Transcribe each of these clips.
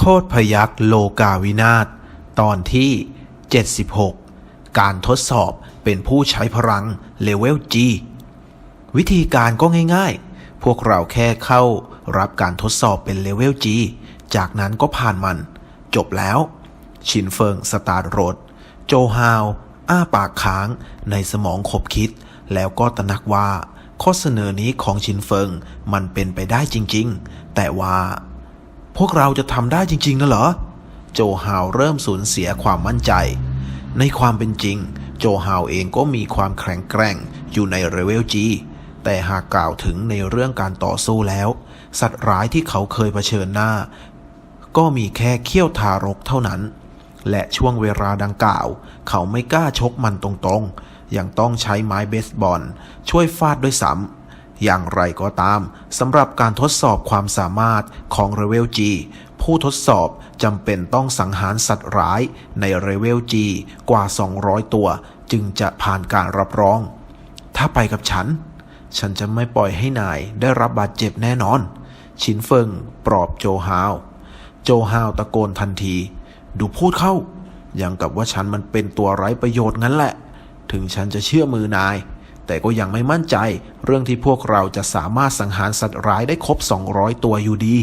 โคตรพยักโลกาวินาศตอนที่ 76 การทดสอบเป็นผู้ใช้พลังเลเวล G วิธีการก็ง่ายๆ พวกเราแค่เข้ารับการทดสอบเป็นเลเวล G จากนั้นก็ผ่านมัน จบแล้ว ชินเฟิงสตาร์ทรถ โจฮาว อ้าปากค้างในสมองขบคิด แล้วก็ตระหนักว่า ข้อเสนอนี้ของชินเฟิงมันเป็นไปได้จริงๆ แต่ว่า พวกเราจะทำได้จริงๆนะเหรอ โจฮาวเริ่มสูญเสียความมั่นใจ ในความเป็นจริง โจฮาวเองก็มีความแข็งแกร่งอยู่ในเรเวลจีแต่หากกล่าวถึงในเรื่องการต่อสู้แล้ว สัตว์ร้ายที่เขาเคยเผชิญหน้า ก็มีแค่เขี้ยวทารกเท่านั้น และช่วงเวลาดังกล่าว เขาไม่กล้าชกมันตรงๆ ยังต้องใช้ไม้เบสบอลช่วยฟาดด้วยซ้ำ อย่างไรก็ตามสำหรับการทดสอบความสามารถของเรเวลจีผู้ทดสอบจำเป็นต้องสังหารสัตว์ร้ายในเรเวลจีกว่า 200 ตัว จึงจะผ่านการรับรอง ถ้าไปกับฉัน ฉันจะไม่ปล่อยให้นายได้รับบาดเจ็บแน่นอน ชินเฟิงปลอบโจฮาว โจฮาวตะโกนทันที ดูพูดเข้าอย่างกับว่าฉันมันเป็นตัวไร้ประโยชน์งั้นแหละ ถึงฉันจะเชื่อมือนาย แต่ก็ยังไม่มั่นใจ เรื่องที่พวกเราจะสามารถสังหารสัตว์ร้ายได้ครบ 200 ตัวอยู่ดี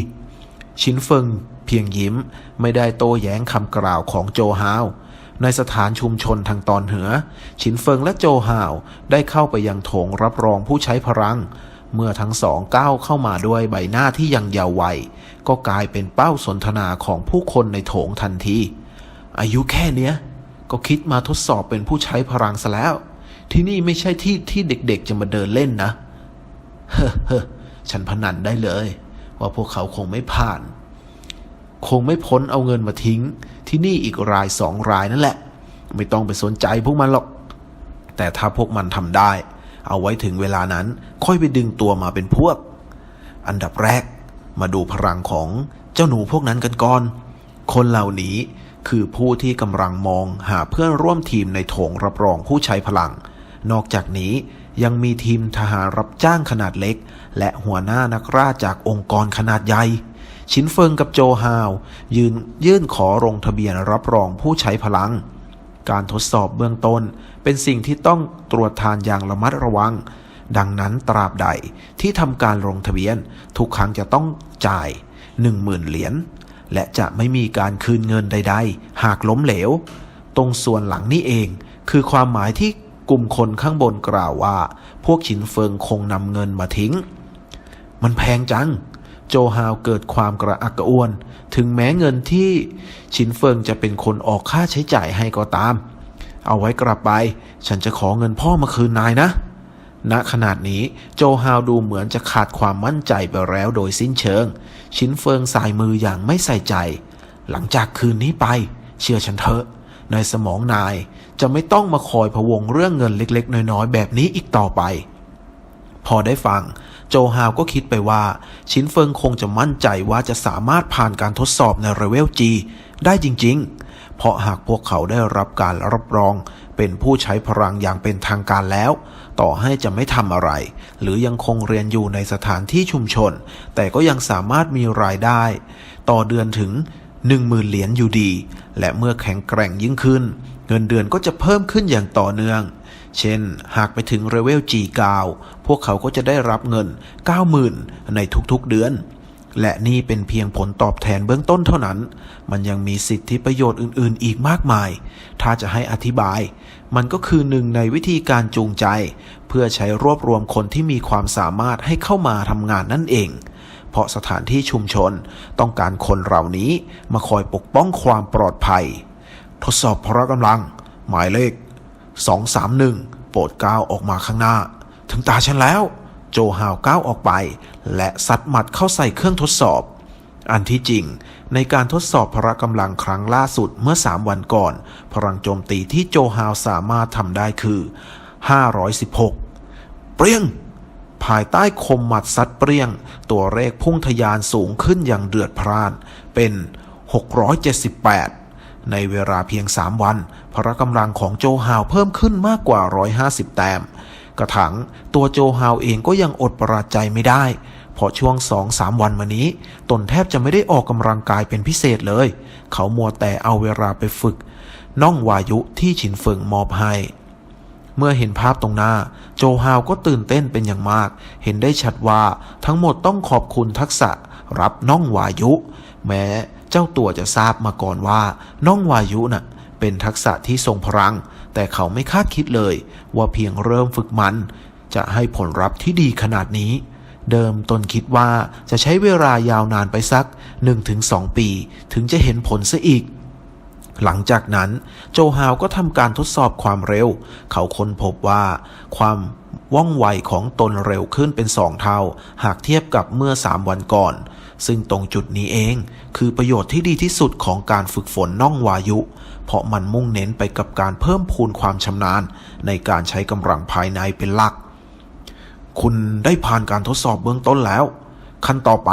ชินเฟิงเพียงยิ้มไม่ได้โต้แย้งคำกล่าวของโจฮาวในสถานชุมชนทางตอนเหนือ ชินเฟิงและโจฮาวได้เข้าไปยังโถงรับรองผู้ใช้พลัง เมื่อทั้งสองก้าวเข้ามาด้วยใบหน้าที่ยังเยาว์วัย ก็กลายเป็นเป้าสนทนาของผู้คนในโถงทันที อายุแค่เนี้ย ก็คิดมาทดสอบเป็นผู้ใช้พลังซะแล้ว ที่นี่ไม่ใช่ที่ที่เด็กๆจะมาเดินเล่นนะเฮ้อเฮ้อฉันพนันได้เลย ว่าพวกเขาคงไม่ผ่าน คงไม่พ้นเอาเงินมาทิ้ง ที่นี่อีกรายสองรายนั่นแหละ ไม่ต้องไปสนใจพวกมันหรอก แต่ถ้าพวกมันทำได้ เอาไว้ถึงเวลานั้นค่อยไปดึงตัวมาเป็นพวก อันดับแรก มาดูพลังของเจ้าหนูพวกนั้นกันก่อน คนเหล่านี้คือผู้ที่กำลังมองหาเพื่อนร่วมทีมในโถงรับรองผู้ใช้พลัง นอกจากนี้ยังมีทีมทหารรับจ้างขนาดเล็ก และหัวหน้านักราจากองค์กรขนาดใหญ่ ชินเฟิงกับโจฮาวยืนยื่นขอลงทะเบียนรับรองผู้ใช้พลัง การทดสอบเบื้องต้นเป็นสิ่งที่ต้องตรวจทานอย่างระมัดระวัง ดังนั้นตราบใดที่ทำการลงทะเบียน ทุกครั้งจะต้องจ่าย 10,000 เหรียญและจะไม่มีการคืนเงินใด ๆ หากล้มเหลว ตรงส่วนหลังนี้เองคือความหมายที่ กลุ่มคนข้างบนกล่าวว่า พวกฉินเฟิงคงนำเงินมาทิ้ง มันแพงจัง โจฮาวเกิดความกระอักกระอ่วน ถึงแม้เงินที่ชินเฟิงจะเป็นคนออกค่าใช้จ่ายให้ก็ตาม เอาไว้กลับไป ฉันจะขอเงินพ่อมาคืนนายนะณขนาดนี้โจฮาวดูเหมือนจะขาดความมั่นใจไปแล้วโดยสิ้นเชิง ชินเฟิงสายมืออย่างไม่ใส่ใจ หลังจากคืนนี้ไป เชื่อฉันเถอะ ในสมองนายจะไม่ต้องมาคอยพะวงเรื่องเงินเล็ก ๆ น้อย ๆ แบบนี้อีกต่อไป พอได้ฟัง โจฮาวก็คิดไปว่า ชินเฟิงคงจะมั่นใจว่าจะสามารถผ่านการทดสอบในเรเวลจีได้จริง ๆ เพราะหากพวกเขาได้รับการรับรอง เป็นผู้ใช้พลังอย่างเป็นทางการแล้ว ต่อให้จะไม่ทำอะไร หรือยังคงเรียนอยู่ในสถานที่ชุมชน แต่ก็ยังสามารถมีรายได้ ต่อเดือนถึง 10,000เหรียญอยู่ดี และเมื่อแข็งแกร่งยิ่งขึ้น เงินเดือนก็จะเพิ่มขึ้นอย่างต่อเนื่อง เช่น หากไปถึงเรเวล G9 พวกเขาก็จะได้รับเงิน 90,000 ในทุกๆเดือน และนี่เป็นเพียงผลตอบแทนเบื้องต้นเท่านั้น มันยังมีสิทธิประโยชน์อื่น ๆ อีกมากมาย ถ้าจะให้อธิบาย มันก็คือหนึ่งในวิธีการจูงใจ เพื่อใช้รวบรวมคนที่มีความสามารถให้เข้ามาทำงานนั่นเอง เพราะสถานที่ชุมชนต้องการคนเหล่านี้มาคอยปกป้องความปลอดภัย ทดสอบพละกำลัง หมายเลข 231 โปรดก้าวออกมาข้างหน้า ถึงตาฉันแล้ว โจฮาวก้าวออกไป และซัดหมัดเข้าใส่เครื่องทดสอบ อันที่จริงในการทดสอบพละกำลังครั้งล่าสุดเมื่อ 3 วันก่อน พลังโจมตีที่โจฮาวสามารถทำได้คือ 516 เปรี้ยง ภายใต้คมหมัดซัดเปรี้ยง ตัวเลขพุ่งทะยานสูงขึ้นอย่างเดือดพร่าน เป็น 678 ในเวลาเพียง 3 วัน พละกำลังของโจฮาวเพิ่มขึ้นมากกว่า 150 แต้ม กระถังตัวโจฮาวเองก็ยังอดประหลาดใจไม่ได้ เพราะช่วงสองสามวันมานี้ ตนแทบจะไม่ได้ออกกำลังกายเป็นพิเศษเลย เขามัวแต่เอาเวลาไปฝึกน่องวายุที่ฉินเฟิงมอบให้ เมื่อเห็นภาพตรงหน้า โจฮาวก็ตื่นเต้นเป็นอย่างมาก เห็นได้ชัดว่าทั้งหมดต้องขอบคุณทักษะรับน่องวายุ แม้เจ้าตัวจะทราบมาก่อนว่าน่องวายุน่ะเป็นทักษะที่ทรงพลัง แต่เขาไม่คาดคิดเลย ว่าเพียงเริ่มฝึกมัน จะให้ผลลัพธ์ที่ดีขนาดนี้ เดิมตนคิดว่าจะใช้เวลายาวนานไปสัก 1-2 ปี ถึงจะเห็นผลซะอีก หลังจากนั้นโจฮาวก็ทำการทดสอบความเร็ว เขาค้นพบว่า ความว่องไวของตนเร็วขึ้นเป็นสองเท่า หากเทียบกับเมื่อสามวันก่อน ซึ่งตรงจุดนี้เอง คือประโยชน์ที่ดีที่สุดของการฝึกฝนน่องวายุ เพราะมันมุ่งเน้นไปกับการเพิ่มพูนความชำนาญ ในการใช้กำลังภายในเป็นหลัก คุณได้ผ่านการทดสอบเบื้องต้นแล้ว ขั้นต่อไป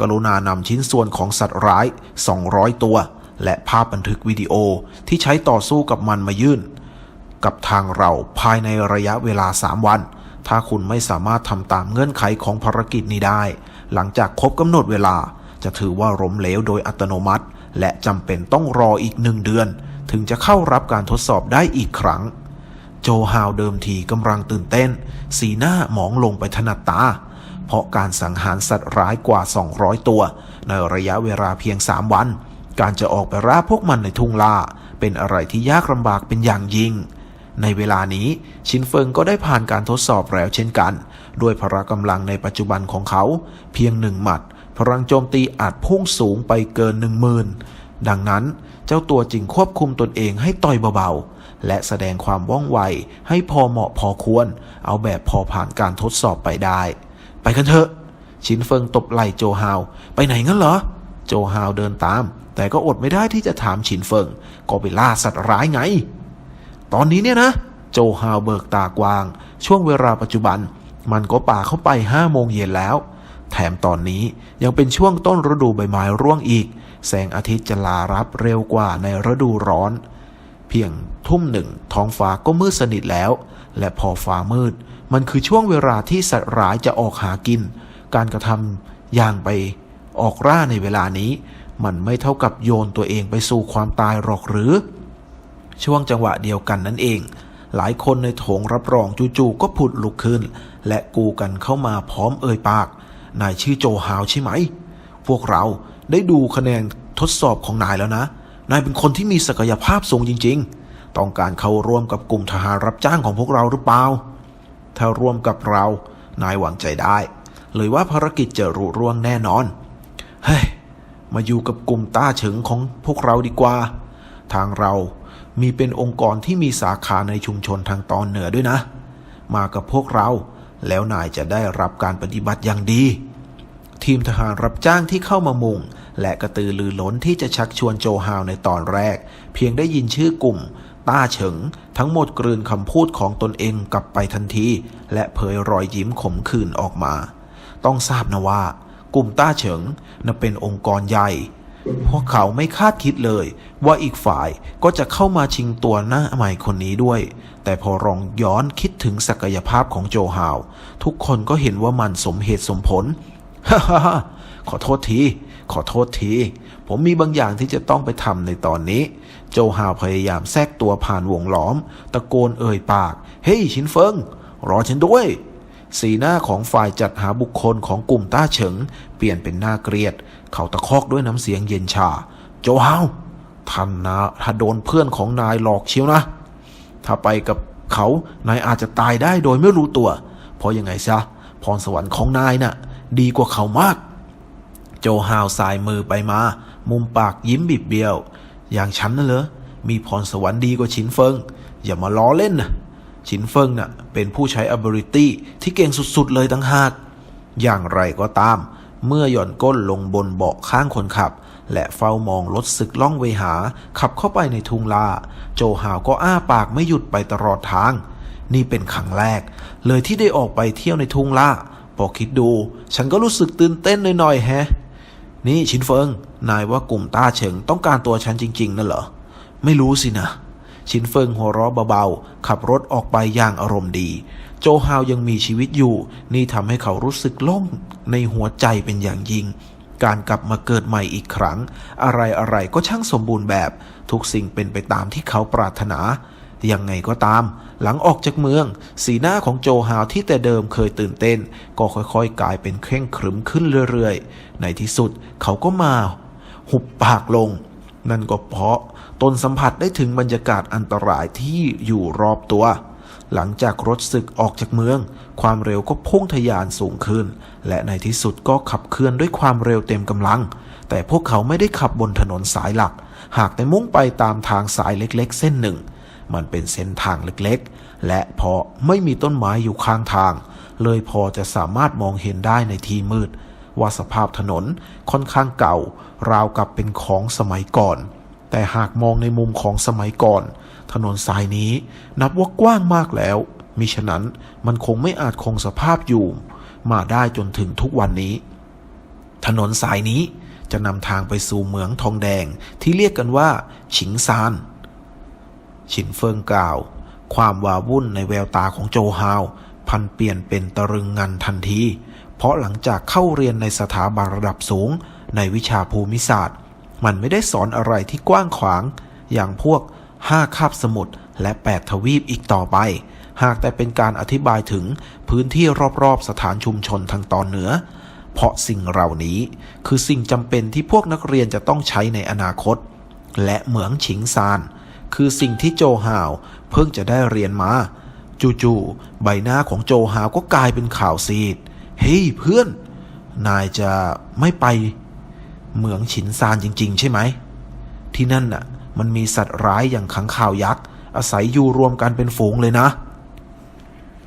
กรุณานำชิ้นส่วนของสัตว์ร้าย 200 ตัว และภาพบันทึกวิดีโอที่ใช้ต่อสู้กับมันมายื่น กับทางเราภายในระยะเวลา 3 วัน ถ้าคุณไม่สามารถทำตามเงื่อนไขของภารกิจนี้ได้ หลังจากครบกำหนดเวลา จะถือว่าล้มเหลวโดยอัตโนมัติ และจำเป็นต้องรออีกหนึ่งเดือน ถึงจะเข้ารับการทดสอบได้อีกครั้ง โจฮาวเดิมทีกำลังตื่นเต้น สีหน้าหมองลงไปถนัดตาเพราะการสังหารสัตว์ร้ายกว่า 200 ตัว ในระยะเวลาเพียง 3 วัน การจะออกไปล่าพวกมันในทุ่งล่าเป็นอะไรที่ยากลำบากเป็นอย่างยิ่ง ในเวลานี้ชินเฟิงก็ได้ผ่านการทดสอบแล้วเช่นกัน ด้วยพละกำลังในปัจจุบันของเขา เพียงหนึ่งหมัด พลังโจมตีอาจพุ่งสูงไปเกินหนึ่งหมื่นดังนั้นเจ้าตัวจึงควบคุมตนเองให้ต่อยเบาๆ และแสดงความว่องไวให้พอเหมาะพอควร เอาแบบพอผ่านการทดสอบไปได้ ไปกันเถอะ ชินเฟิงตบไหล่โจฮาว ไปไหนงั้นเหรอ โจฮาวเดินตาม แต่ก็อดไม่ได้ที่จะถามชินเฟิง ก็ไปล่าสัตว์ร้ายไง ตอนนี้เนี่ยนะ โจฮาวเบิกตากว้าง ช่วงเวลาปัจจุบัน มันก็ป่าเข้าไปห้าโมงเย็นแล้ว แถมตอนนี้ยังเป็นช่วงต้นฤดูใบไม้ร่วงอีก แสงอาทิตย์จะลารับเร็วกว่าในฤดูร้อน เพียงทุ่มหนึ่งท้องฟ้าก็มืดสนิทแล้ว และพอฟ้ามืด มันคือช่วงเวลาที่สัตว์ร้ายจะออกหากิน การกระทำอย่างไปออกร่าในเวลานี้ มันไม่เท่ากับโยนตัวเองไปสู่ความตายหรอกหรือ ช่วงจังหวะเดียวกันนั่นเอง หลายคนในโถงรับรองจู่ๆก็ผุดลุกขึ้น และกูกันเข้ามาพร้อมเอ่ยปาก นายชื่อโจฮาวใช่ไหม พวกเราได้ดูคะแนนทดสอบของนายแล้วนะ นายเป็นคนที่มีศักยภาพสูงจริง ๆ ต้องการเข้าร่วมกับกลุ่มทหารรับจ้างของพวกเราหรือเปล่า ถ้าร่วมกับเรา นายหวังใจได้ เลยว่าภารกิจจะรุ่ร่วงแน่นอน เฮ้ย มาอยู่กับกลุ่มต้าเฉิงของพวกเราดีกว่า ทางเรามีเป็นองค์กรที่มีสาขาในชุมชนทางตอนเหนือด้วยนะ มากับพวกเราแล้วนายจะได้รับการปฏิบัติอย่างดี ทีมทหารรับจ้างที่เข้ามามุง และกระตือรือร้นที่จะชักชวนโจฮาวในตอนแรก เพียงได้ยินชื่อกลุ่ม ต้าเฉิง ทั้งหมดกลืนคำพูดของตนเองกลับไปทันที และเผยรอยยิ้มขมขื่นออกมา ต้องทราบนะว่า กลุ่มต้าเฉิงน่ะเป็นองค์กรใหญ่ พวกเขาไม่คาดคิดเลย ว่าอีกฝ่ายก็จะเข้ามาชิงตัวหน้าใหม่คนนี้ด้วย แต่พอลองย้อนคิดถึงศักยภาพของโจฮาว ทุกคนก็เห็นว่ามันสมเหตุสมผลฮ่าฮ่าฮ่าขอโทษที ขอโทษที ผมมีบางอย่างที่จะต้องไปทำในตอนนี้ โจฮาวพยายามแทรกตัวผ่านวงล้อม ตะโกนเอ่ยปาก เฮ้ย ชินเฟิง รอฉันด้วย สีหน้าของฝ่ายจัดหาบุคคลของกลุ่มต้าเฉิง เปลี่ยนเป็นหน้าเกลียด เขาตะคอกด้วยน้ำเสียงเย็นชา โจฮาวท่านนะถ้าโดนเพื่อนของนายหลอกเชียวนะ ถ้าไปกับเขา นายอาจจะตายได้โดยไม่รู้ตัว เพราะยังไงซะ พรสวรรค์ของนายน่ะ ดีกว่าเขามาก โจฮาวสายมือไปมา มุมปากยิ้มบิบเบี้ยว อย่างฉันน่ะเหรอ มีพรสวรรค์ดีกว่าชินเฟิง อย่ามาล้อเล่นนะ ชินเฟิงน่ะเป็นผู้ใช้ ability ที่เก่งสุดๆเลยตั้งหาก อย่างไรก็ตาม เมื่อหย่อนก้นลงบนเบาะข้างคนขับ และเฝ้ามองรถศึกล่องเวหา ขับเข้าไปในทุ่งลา โจฮาวก็อ้าปากไม่หยุดไปตลอดทาง นี่เป็นครั้งแรก เลยที่ได้ออกไปเที่ยวในทุ่งลาพอคิดดู ฉันก็รู้สึกตื่นเต้นหน่อยๆแฮะ นี่ชินเฟิง นายว่ากลุ่มต้าเฉิงต้องการตัวฉันจริงๆนั่นเหรอ ไม่รู้สินะ ชินเฟิงหัวเราะเบาๆ ขับรถออกไปอย่างอารมณ์ดี โจฮาวยังมีชีวิตอยู่ นี่ทำให้เขารู้สึกโล่งในหัวใจเป็นอย่างยิ่ง การกลับมาเกิดใหม่อีกครั้ง อะไรๆก็ช่างสมบูรณ์แบบ ทุกสิ่งเป็นไปตามที่เขาปรารถนายังไงก็ตาม หลังออกจากเมือง สีหน้าของโจฮาวที่แต่เดิมเคยตื่นเต้น ก็ค่อยๆ กลายเป็นเคร่งขรึมขึ้นเรื่อยๆ ในที่สุดเขาก็มา หุบปากลง นั่นก็เพราะตนสัมผัสได้ถึงบรรยากาศอันตรายที่อยู่รอบตัว หลังจากรถศึกออกจากเมือง ความเร็วก็พุ่งทะยานสูงขึ้น และในที่สุดก็ขับเคลื่อนด้วยความเร็วเต็มกำลัง แต่พวกเขาไม่ได้ขับบนถนนสายหลัก หากแต่มุ่งไปตามทางสายเล็กๆ เส้นหนึ่ง มันเป็นเส้นทางเล็กๆ และเพราะไม่มีต้นไม้อยู่ข้างทาง เลยพอจะสามารถมองเห็นได้ในที่มืด ว่าสภาพถนนค่อนข้างเก่า ราวกับเป็นของสมัยก่อน แต่หากมองในมุมของสมัยก่อน ถนนสายนี้นับว่ากว้างมากแล้ว มิฉะนั้นมันคงไม่อาจคงสภาพอยู่ มาได้จนถึงทุกวันนี้ ถนนสายนี้จะนำทางไปสู่เหมืองทองแดงที่เรียกกันว่า ฉิงซาน ฉินเฟิงกล่าว ความวาวุ่นในแววตาของโจฮาว พันเปลี่ยนเป็นตะรึงงันทันที เพราะหลังจากเข้าเรียนในสถาบันระดับสูง ในวิชาภูมิศาสตร์ มันไม่ได้สอนอะไรที่กว้างขวาง อย่างพวกห้าคาบสมุทรและแปดทวีปอีกต่อไป หากแต่เป็นการอธิบายถึงพื้นที่รอบๆสถานชุมชนทางตอนเหนือ เพราะสิ่งเหล่านี้คือสิ่งจำเป็นที่พวกนักเรียนจะต้องใช้ในอนาคต และเหมืองฉิงซาน คือสิ่งที่โจฮาวเพิ่งจะได้เรียนมา จู่ๆใบหน้าของโจฮาวก็กลายเป็นข่าวซีด เฮ้ยเพื่อน นายจะไม่ไปเหมืองฉินซานจริง ๆ ใช่ไหม ที่นั่นน่ะ มันมีสัตว์ร้ายอย่างขังข่าวยักษ์ อาศัยอยู่รวมกันเป็นฝูงเลยนะ